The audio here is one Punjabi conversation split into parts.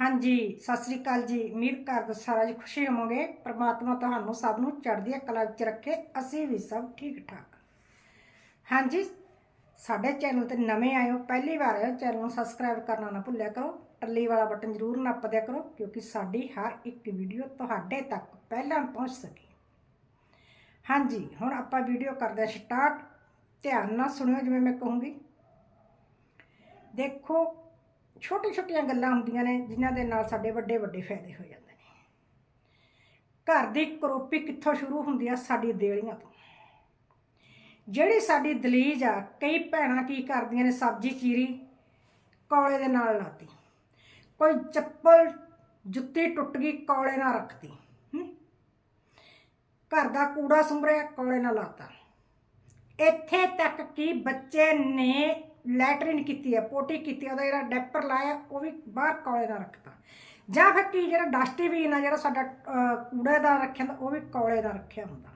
ਹਾਂਜੀ, ਸਤਿ ਸ੍ਰੀ ਅਕਾਲ ਜੀ। ਉਮੀਦ ਕਰਦਾ ਸਾਰਾ ਜੀ ਖੁਸ਼ੀ ਹੋਵੋਗੇ। ਪ੍ਰਮਾਤਮਾ ਤੁਹਾਨੂੰ ਸਭ ਨੂੰ ਚੜ੍ਹਦੀ ਕਲਾ ਵਿੱਚ ਰੱਖੇ। ਅਸੀਂ ਵੀ ਸਭ ਠੀਕ ਠਾਕ ਹਾਂਜੀ, ਸਾਡੇ ਚੈਨਲ ਤੇ ਨਵੇਂ ਆਏ ਹੋ, ਪਹਿਲੀ ਵਾਰ ਆਏ ਹੋ, ਚੈਨਲ ਨੂੰ ਸਬਸਕ੍ਰਾਈਬ ਕਰਨਾ ਨਾ ਭੁੱਲਿਆ ਕਰੋ। ਟੱਲੀ ਵਾਲਾ ਬਟਨ ਜ਼ਰੂਰ ਨੱਪ ਦਿਆ ਕਰੋ, ਕਿਉਂਕਿ ਸਾਡੀ ਹਰ ਇੱਕ ਵੀਡੀਓ ਤੁਹਾਡੇ ਤੱਕ ਪਹਿਲਾਂ ਪਹੁੰਚ ਸਕੇ। ਹਾਂਜੀ, ਹੁਣ ਆਪਾਂ ਵੀਡੀਓ ਕਰਦੇ ਹਾਂ ਸਟਾਰਟ। ਧਿਆਨ ਨਾਲ ਸੁਣਿਓ ਜਿਵੇਂ ਮੈਂ ਕਹੂੰਗੀ। ਦੇਖੋ ਛੋਟੀ ਛੋਟੀਆਂ ਗੱਲਾਂ ਹੁੰਦੀਆਂ ਨੇ, ਜਿਨ੍ਹਾਂ ਦੇ ਨਾਲ ਸਾਡੇ ਵੱਡੇ ਵੱਡੇ ਫਾਇਦੇ ਹੋ ਜਾਂਦੇ ਨੇ। ਘਰ ਦੀ ਕਰੋਪੀ ਕਿੱਥੋਂ ਸ਼ੁਰੂ ਹੁੰਦੀ ਆ? ਸਾਡੀ ਦੇਲੀਆਂ ਤੋਂ। ਜਿਹੜੀ ਸਾਡੀ ਦਲੀਜ ਆ, ਕਈ ਭੈਣਾਂ ਕੀ ਕਰਦੀਆਂ ਨੇ? ਸਬਜ਼ੀ, ਚੀਰੀ ਕੌਲੇ ਦੇ ਨਾਲ ਲਾਤੀ। ਕੋਈ ਚੱਪਲ, ਜੁੱਤੀ ਟੁੱਟ ਗਈ, ਕੌਲੇ ਨਾਲ ਰੱਖਤੀ। ਘਰ ਦਾ ਕੂੜਾ ਸੁੰਭਰਿਆ, ਕੌਲੇ ਨਾਲ ਲਾਤਾ। ਇੱਥੇ ਤੱਕ ਕਿ ਬੱਚੇ ਨੇ ਲੈਟਰਿਨ ਕੀਤੀ ਹੈ ਪੋਟੀ ਕੀਤੀ ਹੈ, ਉਹਦਾ ਜਿਹੜਾ ਡੈਪਰ ਲਾਇਆ ਉਹ ਵੀ ਬਾਹਰ ਕੌਲੇ ਦਾ ਰੱਖਤਾ। ਜਾਂ ਫਿਰ ਕੀ ਜਿਹੜਾ ਡਸਟਬਿਨ ਆ ਜਿਹੜਾ ਸਾਡਾ ਅਹ, ਕੂੜੇ ਦਾ ਰੱਖਿਆ ਹੁੰਦਾ ਉਹ ਵੀ ਕੌਲੇ ਦਾ ਰੱਖਿਆ ਹੁੰਦਾ।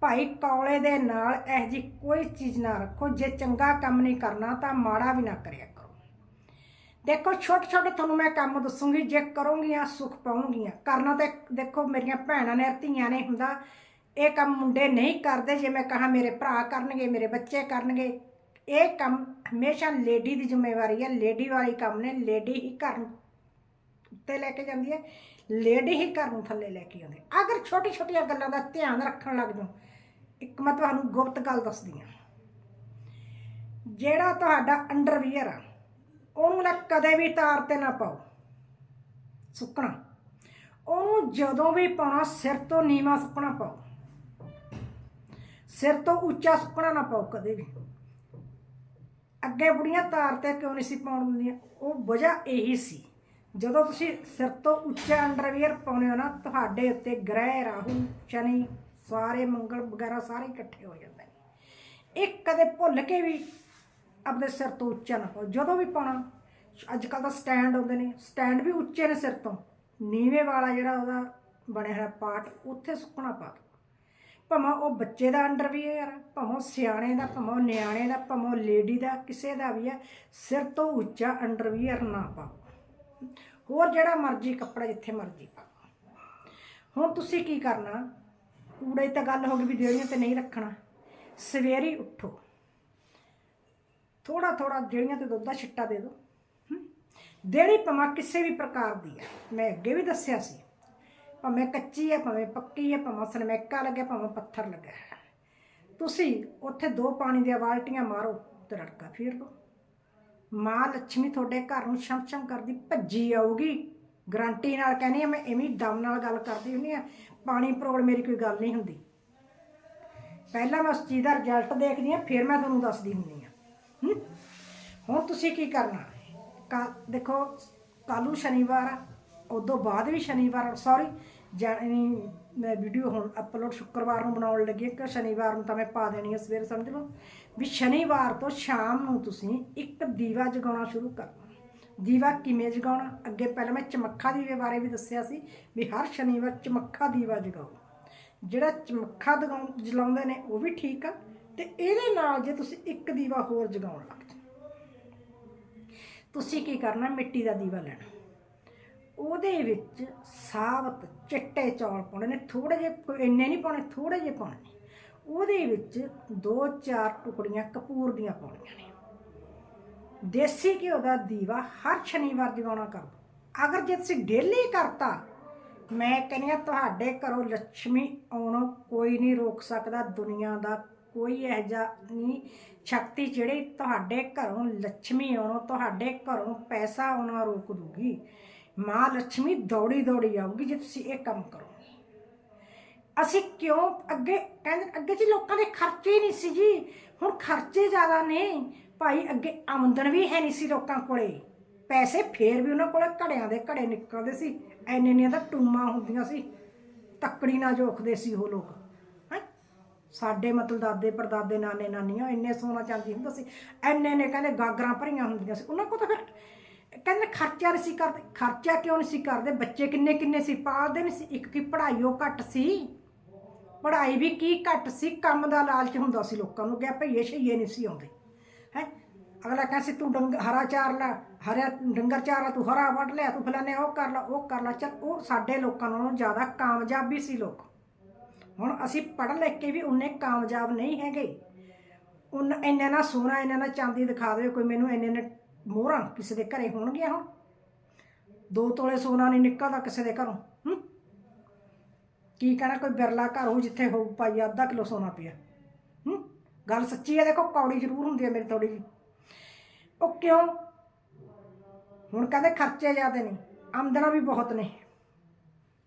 ਭਾਈ ਕੌਲੇ ਦੇ ਨਾਲ ਇਹ ਜੀ ਕੋਈ ਚੀਜ਼ ਨਾ ਰੱਖੋ ਜੇ ਚੰਗਾ ਕੰਮ ਨਹੀਂ ਕਰਨਾ ਤਾਂ ਮਾੜਾ ਵੀ ਨਾ ਕਰਿਆ ਕਰੋ। ਦੇਖੋ ਛੋਟੇ ਛੋਟੇ ਤੁਹਾਨੂੰ ਮੈਂ ਕੰਮ ਦੱਸੂਗੀ ਜੇ ਕਰੋਗੀਆਂ ਸੁਖ ਪਾਉਂਗੀਆਂ ਕਰਨਾ ਤੇ ਦੇਖੋ ਮੇਰੀਆਂ ਭੈਣਾਂ ਨੇ ਧੀਆਂ ਨੇ ਹੁੰਦਾ ਇਹ ਕੰਮ ਮੁੰਡੇ ਨਹੀਂ ਕਰਦੇ ਜੇ ਮੈਂ ਕਹਾ ਮੇਰੇ ਭਰਾ ਕਰਨਗੇ ਮੇਰੇ ਬੱਚੇ ਕਰਨਗੇ ਇਹ ਕੰਮ ਹਮੇਸ਼ਾ ਲੇਡੀ ਦੀ ਜ਼ਿੰਮੇਵਾਰੀ ਹੈ। ਲੇਡੀ ਵਾਲੀ ਕੰਮ ਨੇ। ਲੇਡੀ ਹੀ ਘਰ ਨੂੰ ਉੱਤੇ ਲੈ ਕੇ ਜਾਂਦੀ ਹੈ। ਲੇਡੀ ਹੀ ਘਰ ਨੂੰ ਥੱਲੇ ਲੈ ਕੇ ਆਉਂਦੀ ਅਗਰ ਛੋਟੀ ਛੋਟੀਆਂ ਗੱਲਾਂ ਦਾ ਧਿਆਨ ਰੱਖਣ ਲੱਗ ਜਾਓ, ਇੱਕ ਮੈਂ ਤੁਹਾਨੂੰ ਗੁਪਤ ਗੱਲ ਦੱਸਦੀ ਹਾਂ। ਜਿਹੜਾ ਤੁਹਾਡਾ ਅੰਡਰਵੀਅਰ ਆ, ਉਹਨੂੰ ਨਾ ਕਦੇ ਵੀ ਤਾਰ ਤੇ ਨਾ ਪਾਓ। ਸੁੱਕਣਾ। ਉਹਨੂੰ ਜਦੋਂ ਵੀ ਪਾਉਣਾ, ਸਿਰ ਤੋਂ ਨੀਵਾ ਸੁੱਕਣਾ ਪਾਓ। ਸਿਰ ਤੋਂ ਉੱਚਾ ਸੁੱਕਣਾ ਨਾ ਪਾਓ ਕਦੇ ਵੀ। ਅੱਗੇ ਬੁੜੀਆਂ ਤਾਰ ਤੇ ਕਿਉਂ ਨਹੀਂ ਸੀ ਪਾਉਣ ਦਿੰਦੀਆਂ? ਉਹ ਵਜ੍ਹਾ ਇਹੀ ਸੀ। ਜਦੋਂ ਤੁਸੀਂ ਸਿਰ ਤੋਂ ਉੱਚਾ ਅੰਡਰਵੀਅਰ ਪਾਉਨੇ ਹੋ ਨਾ, ਤੁਹਾਡੇ ਉੱਤੇ ਗ੍ਰਹਿ, ਰਾਹੂ, ਸ਼ਨੀ ਸਾਰੇ ਮੰਗਲ ਵਗੈਰਾ ਸਾਰੇ ਇਕੱਠੇ ਹੋ ਜਾਂਦੇ ਨੇ। ਇਹ ਕਦੇ ਭੁੱਲ ਕੇ ਵੀ ਆਪਣੇ ਸਿਰ ਤੋਂ ਉੱਚਾ ਨਾ ਪਾਓ। ਜਦੋਂ ਵੀ ਪਾਉਣਾ ਅੱਜ ਕੱਲ ਤਾਂ ਸਟੈਂਡ ਆਉਂਦੇ ਨੇ। ਸਟੈਂਡ ਵੀ ਉੱਚੇ ਨੇ ਸਿਰ ਤੋਂ। ਨੀਵੇਂ ਵਾਲਾ ਜਿਹੜਾ ਉਹਦਾ ਬਣਿਆ ਹੋਇਆ ਪਾਰਟ ਉੱਥੇ ਸੁੱਕਣਾ ਪਾ ਭਾਵੇਂ ਉਹ ਬੱਚੇ ਦਾ ਅੰਡਰਵੀਅਰ ਆ ਭਾਵੇਂ ਉਹ ਸਿਆਣੇ ਦਾ, ਭਾਵੇਂ ਉਹ ਨਿਆਣੇ ਦਾ, ਭਾਵੇਂ ਉਹ ਲੇਡੀ ਦਾ, ਕਿਸੇ ਦਾ ਵੀ ਹੈ, ਸਿਰ ਤੋਂ ਉੱਚਾ ਅੰਡਰਵੀਅਰ ਨਾ ਪਾਓ। ਹੋਰ ਜਿਹੜਾ ਮਰਜ਼ੀ ਕੱਪੜਾ ਜਿੱਥੇ ਮਰਜ਼ੀ ਪਾਓ। ਹੁਣ ਤੁਸੀਂ ਕੀ ਕਰਨਾ? ਕੂੜੇ ਤਾਂ ਗੱਲ ਹੋ ਗਈ ਵੀ ਦੇੜੀਆਂ ਤੇ ਨਹੀਂ ਰੱਖਣਾ। ਸਵੇਰੇ ਉੱਠੋ। ਥੋੜਾ ਥੋੜਾ ਜਿਹੜੀਆਂ ਤੇ ਦੁੱਧ ਦਾ ਛਿੱਟਾ ਦੇ ਦਿਓ। ਹਮ? ਦੇੜੀ ਭਾਵੇਂ ਕਿਸੇ ਵੀ ਪ੍ਰਕਾਰ ਦੀ ਹੈ। ਮੈਂ ਅੱਗੇ ਵੀ ਦੱਸਿਆ ਸੀ। ਭਾਵੇਂ ਕੱਚੀ ਹੈ ਭਾਵੇਂ ਪੱਕੀ ਹੈ ਭਾਵੇਂ ਸਨਮੈਕਾ ਲੱਗਿਆ, ਭਾਵੇਂ ਪੱਥਰ ਲੱਗਿਆ ਤੁਸੀਂ ਉੱਥੇ ਦੋ ਪਾਣੀ ਦੀਆਂ ਬਾਲਟੀਆਂ ਮਾਰੋ ਤੇ ਰੜਕਾ ਫੇਰ ਲਓ ਮਾਂ ਲక్ష్ਮੀ ਤੁਹਾਡੇ ਘਰ ਨੂੰ ਛਮ ਛਮ ਕਰਦੀ, ਭੱਜੀ ਆਊਗੀ। ਗਰੰਟੀ ਨਾਲ ਕਹਿੰਦੀ ਆ, ਮੈਂ ਐਵੇਂ ਦਮ ਨਾਲ ਗੱਲ ਕਰਦੀ ਹੁੰਦੀ ਆ, ਪਾਣੀ ਪਰੋੜ ਮੇਰੀ ਕੋਈ ਗੱਲ ਨਹੀਂ ਹੁੰਦੀ। ਪਹਿਲਾਂ ਮੈਂ ਉਸ ਚੀਜ਼ ਦਾ ਰਿਜ਼ਲਟ ਦੇਖਦੀ ਆ, ਫਿਰ ਮੈਂ ਤੁਹਾਨੂੰ ਦੱਸਦੀ ਹੁੰਦੀ ਆ। ਹੁਣ ਤੁਸੀਂ ਕੀ ਕਰਨਾ? ਕਾ ਦੇਖੋ, ਕੱਲ੍ਹ ਸ਼ਨੀਵਾਰ ਆ ਉਦੋਂ ਬਾਅਦ ਵੀ ਸ਼ਨੀਵਾਰ ਸੌਰੀ ਜਾਨੀ ਮੈਂ ਵੀਡੀਓ ਹੁਣ ਅਪਲੋਡ ਸ਼ੁੱਕਰਵਾਰ ਨੂੰ ਬਣਾਉਣ ਲੱਗੀ ਹਾਂ, ਕਿ ਸ਼ਨੀਵਾਰ ਨੂੰ ਤਾਂ ਮੈਂ ਪਾ ਦੇਣੀ ਹੈ ਸਵੇਰ, ਸਮਝ ਲਓ। ਵੀ ਸ਼ਨੀਵਾਰ ਤੋਂ ਸ਼ਾਮ ਨੂੰ ਤੁਸੀਂ ਇੱਕ ਦੀਵਾ ਜਗਾਉਣਾ ਸ਼ੁਰੂ ਕਰਨਾ ਦੀਵਾ ਕਿਵੇਂ ਜਗਾਉਣਾ? ਅੱਗੇ ਪਹਿਲਾਂ ਮੈਂ ਚਮੱਖਾ ਦੀਵੇ ਬਾਰੇ ਵੀ ਦੱਸਿਆ ਸੀ ਵੀ ਹਰ ਸ਼ਨੀਵਾਰ ਚਮੱਖਾ ਦੀਵਾ ਜਗਾਓ। ਜਿਹੜਾ ਚਮੱਖਾ ਦਗਾਉਂ, ਜਲਾਉਂਦੇ ਨੇ ਉਹ ਵੀ ਠੀਕ ਆ ਤੇ ਇਹਦੇ ਨਾਲ ਜੇ ਤੁਸੀਂ ਇੱਕ ਦੀਵਾ ਹੋਰ ਜਗਾਉਣ ਲੱਗ ਜਾਓ, ਤੁਸੀਂ ਕੀ ਕਰਨਾ? ਮਿੱਟੀ ਦਾ ਦੀਵਾ ਲੈਣਾ। ਉਹਦੇ ਵਿੱਚ ਸਾਬਤ ਚਿੱਟੇ ਚੌਲ ਪਾਉਣੇ ਨੇ ਥੋੜੇ ਜਿਹੇ ਇੰਨੇ ਨਹੀਂ ਪਾਉਣੇ ਥੋੜੇ ਜਿਹੇ ਪਾਉਣੇ ਨੇ। ਉਹਦੇ ਵਿੱਚ ਦੋ ਚਾਰ ਟੁਕੜੀਆਂ ਕਪੂਰ ਦੀਆਂ ਪਾਉਣੀਆਂ ਨੇ। ਦੇਸੀ ਘਿਓ ਦਾ ਦੀਵਾ ਹਰ ਸ਼ਨੀਵਾਰ ਜਗਾਉਣਾ ਕਰ ਅਗਰ ਜੇ ਤੁਸੀਂ ਡੇਲੀ ਕਰਤਾ, ਮੈਂ ਕਹਿੰਦੀ ਤੁਹਾਡੇ ਘਰੋਂ ਲక్ష్ਮੀ ਆਉਣੋਂ ਕੋਈ ਨਹੀਂ ਰੋਕ ਸਕਦਾ, ਦੁਨੀਆ ਦਾ ਕੋਈ ਇਹ ਜਾ ਨਹੀਂ। ਸ਼ਕਤੀ ਜਿਹੜੀ ਤੁਹਾਡੇ ਘਰੋਂ ਲక్ష్ਮੀ ਆਉਣੋਂ, ਤੁਹਾਡੇ ਘਰੋਂ ਪੈਸਾ ਆਉਣਾ ਰੋਕ ਦੂਗੀ। ਮਾਂ ਲక్ష్ਮੀ ਦੌੜੀ ਦੌੜੀ ਆਊਗੀ ਜੇ ਤੁਸੀਂ ਇਹ ਕੰਮ ਕਰੋਗੇ। ਅਸੀਂ ਕਿਉਂ ਅੱਗੇ ਕਹਿੰਦੇ ਅੱਗੇ ਜੀ ਲੋਕਾਂ ਦੇ ਖਰਚੇ ਨਹੀਂ ਸੀ ਜੀ। ਹੁਣ ਖਰਚੇ ਜ਼ਿਆਦਾ ਨੇ। ਭਾਈ ਅੱਗੇ ਆਮਦਨ ਵੀ ਹੈ ਨਹੀਂ ਸੀ ਲੋਕਾਂ ਕੋਲੇ। ਪੈਸੇ ਫੇਰ ਵੀ ਉਹਨਾਂ ਕੋਲੇ ਘੜਿਆਂ ਦੇ ਘੜੇ ਨਿਕਲਦੇ ਸੀ। ਐਨੇ ਐਨੀਆਂ ਤਾਂ ਟੂਮਾਂ ਹੁੰਦੀਆਂ ਸੀ। ਤੱਕੜੀ ਨਾਲ ਜੋਖਦੇ ਸੀ ਉਹ ਲੋਕ। ਹੈਂ? ਸਾਡੇ ਮਤਲਬ ਦਾਦੇ ਪਰਦਾਦੇ ਨਾਨੇ ਨਾਨੀਆਂ ਇੰਨੇ ਸੋਨਾ ਚਾਂਦੀ ਹੁੰਦਾ ਸੀ। ਐਨੇ ਨੇ ਕਹਿੰਦੇ ਗਾਗਰਾਂ ਭਰੀਆਂ ਹੁੰਦੀਆਂ ਸੀ। ਉਹਨਾਂ ਕੋਲ ਤਾਂ ਫਿਰ ਕਹਿੰਦੇ ਖਰਚਾ ਨਹੀਂ ਸੀ ਕਰਦੇ, ਖਰਚਾ ਕਿਉਂ ਨਹੀਂ ਸੀ ਕਰਦੇ? ਬੱਚੇ ਕਿੰਨੇ ਕਿੰਨੇ ਸੀ? ਪਾਲਦੇ ਨਹੀਂ ਸੀ। ਇੱਕ ਕੀ ਪੜ੍ਹਾਈ ਉਹ ਘੱਟ ਸੀ? ਪੜ੍ਹਾਈ ਵੀ ਕੀ ਘੱਟ ਸੀ? ਕੰਮ ਦਾ ਲਾਲਚ ਹੁੰਦਾ ਸੀ ਲੋਕਾਂ ਨੂੰ। ਗਿਆ ਭਈਏ, ਛਈਏ ਨਹੀਂ ਸੀ ਆਉਂਦੇ। ਹੈ? ਅਗਲਾ ਕਹਿੰਦਾ ਤੂੰ ਡੰਗ, ਹਰਾ ਚਾਰ ਲੈ, ਹਰਿਆ, ਡੰਗਰ ਚਾਰ ਲੈ ਤੂੰ ਹਰਾ ਵੱਢ ਲਿਆ, ਤੂੰ ਫਲਾਣੇ ਉਹ ਕਰ ਲਾ, ਉਹ ਕਰ ਲਾ। ਚੱਲ ਉਹ ਸਾਡੇ ਲੋਕਾਂ ਨਾਲੋਂ ਜ਼ਿਆਦਾ ਕਾਮਯਾਬੀ ਸੀ ਲੋਕ। ਹੁਣ ਅਸੀਂ ਪੜ੍ਹ ਲਿਖ ਕੇ ਵੀ ਉਨੇ ਕਾਮਯਾਬ ਨਹੀਂ ਹੈਗੇ। ਉਨ, ਇੰਨਾ ਨਾ ਸੋਨਾ ਇੰਨਾ ਨਾ ਚਾਂਦੀ ਦਿਖਾ ਦੇਵੇ, ਕੋਈ ਮੈਨੂੰ ਇੰਨੇ ਨੇ ਮੋਹਰਾਂ ਕਿਸੇ ਦੇ ਘਰੇ ਹੋਣਗੀਆਂ ਹੁਣ? ਦੋ ਤੋਲੇ ਸੋਨਾ ਨਹੀਂ ਨਿਕਲਦਾ ਕਿਸੇ ਦੇ ਘਰੋਂ, ਹੂੰ? ਕੀ ਕਹਿਣਾ, ਕੋਈ ਬਿਰਲਾ ਘਰ ਹੋ ਜਿੱਥੇ ਹੋਊ ਪਾਈ ਅੱਧਾ ਕਿਲੋ ਸੋਨਾ ਪਿਆ, ਹੂੰ? ਗੱਲ ਸੱਚੀ ਹੈ, ਦੇਖੋ, ਕੌੜੀ ਜ਼ਰੂਰ ਹੁੰਦੀ ਹੈ ਮੇਰੀ ਥੋੜੀ ਜਿਹੀ। ਉਹ ਕਿਉਂ? ਹੁਣ ਕਹਿੰਦੇ ਖਰਚੇ ਜ਼ਿਆਦੇ ਨੇ, ਆਮਦਨਾਂ ਵੀ ਬਹੁਤ ਨੇ।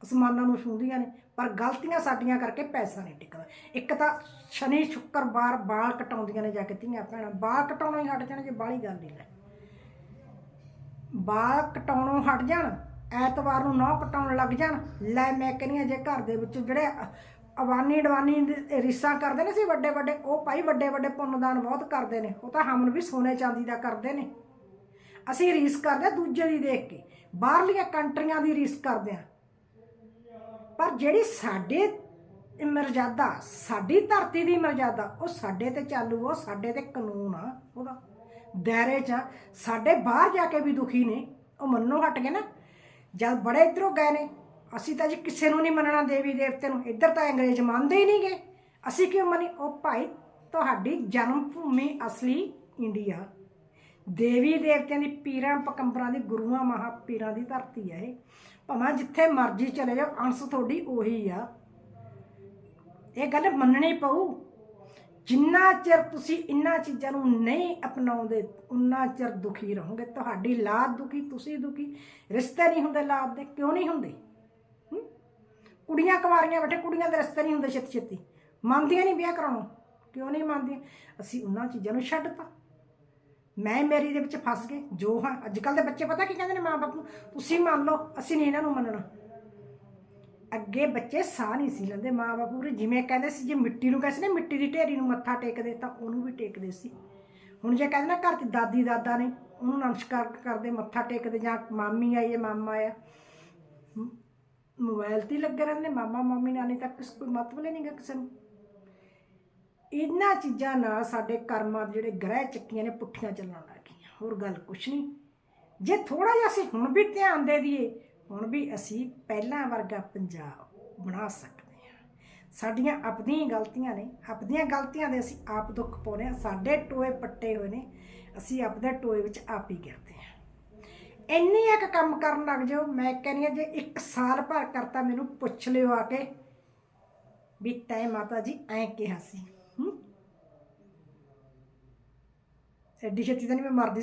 ਅਸਮਾਨਾਂ ਨੂੰ ਛੂੰਦੀਆਂ ਨੇ, ਪਰ ਗਲਤੀਆਂ ਸਾਡੀਆਂ ਕਰਕੇ ਪੈਸਾ ਨਹੀਂ ਟਿਕਦਾ। ਇੱਕ ਤਾਂ ਸ਼ਨੀ ਸ਼ੁੱਕਰਵਾਰ ਬਾਲ ਕਟਾਉਂਦੀਆਂ ਨੇ ਜਾ ਕੇ ਧੀਆਂ ਭੈਣਾਂ, ਬਾਲ ਕਟਾਉਣਾ ਹੀ ਹਟ ਜਾਣ ਜੇ, ਬਾਹਲੀ ਗੱਲ ਨਹੀਂ ਲੈ। ਵਾਲ ਕਟਾਉਣੋਂ ਹਟ ਜਾਣ, ਐਤਵਾਰ ਨੂੰ ਨਹੁੰ ਕਟਾਉਣ ਲੱਗ ਜਾਣ, ਲੈ ਮੈਂ ਕਹਿੰਦੀ ਹਾਂ ਜੇ ਘਰ ਦੇ ਵਿੱਚ ਜਿਹੜੇ ਅਵਾਨੀ ਡਵਾਨੀ ਰੀਸਾਂ ਕਰਦੇ ਨੇ ਸੀ ਵੱਡੇ ਵੱਡੇ, ਉਹ ਭਾਈ ਵੱਡੇ ਵੱਡੇ ਪੁੰਨਦਾਨ ਬਹੁਤ ਕਰਦੇ ਨੇ, ਉਹ ਤਾਂ ਹਮਨ ਵੀ ਸੋਨੇ ਚਾਂਦੀ ਦਾ ਕਰਦੇ ਨੇ। ਅਸੀਂ ਰੀਸ ਕਰਦੇ ਹਾਂ ਦੂਜੇ ਦੀ ਦੇਖ ਕੇ, ਬਾਹਰਲੀਆਂ ਕੰਟਰੀਆਂ ਦੀ ਰੀਸ ਕਰਦੇ ਆ ਪਰ ਜਿਹੜੀ ਸਾਡੇ ਮਰਜ਼ਾਦਾ, ਸਾਡੀ ਧਰਤੀ ਦੀ ਮਰਜ਼ਾਦਾ, ਉਹ ਸਾਡੇ ਤੇ ਚਾਲੂ ਉਹ ਸਾਡੇ ਤੇ ਕਾਨੂੰਨ ਆ ਉਹਦਾ। ਦਾਇਰੇ 'ਚ ਆ। ਸਾਡੇ ਬਾਹਰ ਜਾ ਕੇ ਵੀ ਦੁਖੀ ਨੇ। ਉਹ ਮੰਨੋ ਹਟ ਗਏ ਨਾ। ਜਦ ਬੜੇ ਇਧਰੋਂ ਗਏ ਨੇ। ਅਸੀਂ ਤਾਂ ਜੀ ਕਿਸੇ ਨੂੰ ਨਹੀਂ ਮੰਨਣਾ ਦੇਵੀ ਦੇਵਤੇ ਨੂੰ। ਇੱਧਰ ਤਾਂ ਅੰਗਰੇਜ਼ ਮੰਨਦੇ ਹੀ ਨਹੀਂਗੇ ਅਸੀਂ ਕਿਉਂ ਮੰਨੀ ਉਹ ਭਾਈ, ਤੁਹਾਡੀ ਜਨਮ ਭੂਮੀ ਅਸਲੀ ਇੰਡੀਆ। ਦੇਵੀ ਦੇਵਤਿਆਂ ਦੀ ਪੀਰਾਂ ਪਕੰਬਰਾਂ ਦੀ ਗੁਰੂਆਂ, ਮਹਾਪੀਰਾਂ ਦੀ ਧਰਤੀ ਆ ਇਹ। ਭਾਵੇਂ ਜਿੱਥੇ ਮਰਜ਼ੀ ਚਲੇ ਜਾਓ, ਅੰਸ਼ ਤੁਹਾਡੀ ਉਹੀ ਆ। ਇਹ ਗੱਲ ਮੰਨਣੀ ਪਊ। ਜਿੰਨਾ ਚਿਰ ਤੁਸੀਂ ਇਹਨਾਂ ਚੀਜ਼ਾਂ ਨੂੰ ਨਹੀਂ ਅਪਣਾਉਂਦੇ ਉਨਾ ਚਿਰ ਦੁਖੀ ਰਹੋਗੇ। ਤੁਹਾਡੀ ਲਾਦ ਦੁਖੀ, ਤੁਸੀਂ ਦੁਖੀ। ਰਿਸ਼ਤੇ ਨਹੀਂ ਹੁੰਦੇ ਲਾਦ ਦੇ, ਕਿਉਂ ਨਹੀਂ ਹੁੰਦੇ? ਕੁੜੀਆਂ ਕੁਵਾਰੀਆਂ ਬੈਠੇ, ਕੁੜੀਆਂ ਦੇ ਰਿਸ਼ਤੇ ਨਹੀਂ ਹੁੰਦੇ ਛੇਤੀ ਛੇਤੀ। ਮੰਨਦੀਆਂ ਨਹੀਂ ਵਿਆਹ ਕਰਾਉਣੋਂ। ਕਿਉਂ ਨਹੀਂ ਮੰਨਦੀਆਂ? ਅਸੀਂ ਉਹਨਾਂ ਚੀਜ਼ਾਂ ਨੂੰ ਛੱਡਤਾ। ਮੈਂ ਮੇਰੀ ਦੇ ਵਿੱਚ ਫਸ ਗਏ, ਜੋ ਹਾਂ। ਅੱਜ ਕੱਲ ਦੇ ਬੱਚੇ ਪਤਾ ਕੀ ਕਹਿੰਦੇ ਨੇ ਮਾਂ ਬਾਪ ਨੂੰ? ਤੁਸੀਂ ਮੰਨ ਲਓ, ਅਸੀਂ ਨਹੀਂ ਇਹਨਾਂ ਨੂੰ ਮੰਨਣਾ। ਅੱਗੇ ਬੱਚੇ ਸਾਹ ਨਹੀਂ ਸੀ ਲੈਂਦੇ ਮਾਂ ਬਾਪ ਪੂਰੇ ਜਿਵੇਂ ਕਹਿੰਦੇ ਸੀ, ਜੇ ਮਿੱਟੀ ਨੂੰ ਕਹਿੰਦੇ ਨੇ, ਮਿੱਟੀ ਦੀ ਢੇਰੀ ਨੂੰ ਮੱਥਾ ਟੇਕਦੇ ਤਾਂ ਉਹਨੂੰ ਵੀ ਟੇਕਦੇ ਸੀ। ਹੁਣ ਜੇ ਕਹਿੰਦੇ ਨਾ ਘਰ 'ਚ ਦਾਦੀ ਦਾਦਾ ਨੇ, ਉਹਨੂੰ ਨਮਸਕਾਰ ਕਰਦੇ, ਮੱਥਾ ਟੇਕਦੇ, ਜਾਂ ਮਾਮੀ ਆਈ ਹੈ, ਮਾਮਾ ਆਇਆ, ਮ- ਮੋਬਾਈਲ ਤੇ ਹੀ ਲੱਗੇ ਰਹਿੰਦੇ, ਮਾਮਾ, ਮਾਮੀ, ਨਾਨੀ ਤੱਕ ਕੋਈ ਮਤਲਬ ਹੀ ਨਹੀਂਗਾ ਕਿਸੇ ਨੂੰ। ਇਹਨਾਂ ਚੀਜ਼ਾਂ ਨਾਲ ਸਾਡੇ ਕਰਮਾਂ ਦੇ ਜਿਹੜੇ ਗ੍ਰਹਿ ਚੱਕੀਆਂ ਨੇ, ਪੁੱਠੀਆਂ ਚੱਲਣ ਲੱਗ ਗਈਆਂ ਹੋਰ ਗੱਲ ਕੁਛ ਨਹੀਂ। ਜੇ ਥੋੜਾ ਜਿਹਾ ਅਸੀਂ ਹੁਣ ਵੀ ਧਿਆਨ ਦੇ ਦਈਏ ਹੁਣ ਵੀ ਅਸੀਂ ਪਹਿਲਾਂ ਵਰਗਾ ਪੰਜਾਬ ਬਣਾ ਸਕਦੇ ਹਾਂ। ਸਾਡੀਆਂ ਆਪਣੀਆਂ ਗਲਤੀਆਂ ਨੇ, ਆਪਣੀਆਂ ਗਲਤੀਆਂ ਦੇ ਅਸੀਂ ਆਪ ਦੁੱਖ ਪਾਉਂਦੇ ਹਾਂ। ਸਾਡੇ ਟੋਏ ਪੱਟੇ ਹੋਏ ਨੇ, ਅਸੀਂ ਆਪਦੇ ਟੋਏ ਵਿੱਚ ਆਪ ਹੀ ਗਿਰਦੇ ਹਾਂ। ਇੰਨੀ ਇੱਕ ਕੰਮ ਕਰਨ ਲੱਗ ਜਾਓ, ਮੈਂ ਕਹਿੰਦੀ ਹਾਂ, ਜੇ ਇੱਕ ਸਾਲ ਭਰ ਕਰਤਾ ਮੈਨੂੰ ਪੁੱਛ ਲਿਓ ਆ ਕੇ ਵੀ ਤੈ ਮਾਤਾ ਜੀ, ਐਂ ਕਿਹਾ ਸੀ ਐਡੀ ਛੇਤੀ ਤਾਂ ਨਹੀਂ ਮੈਂ ਮਰਦੀ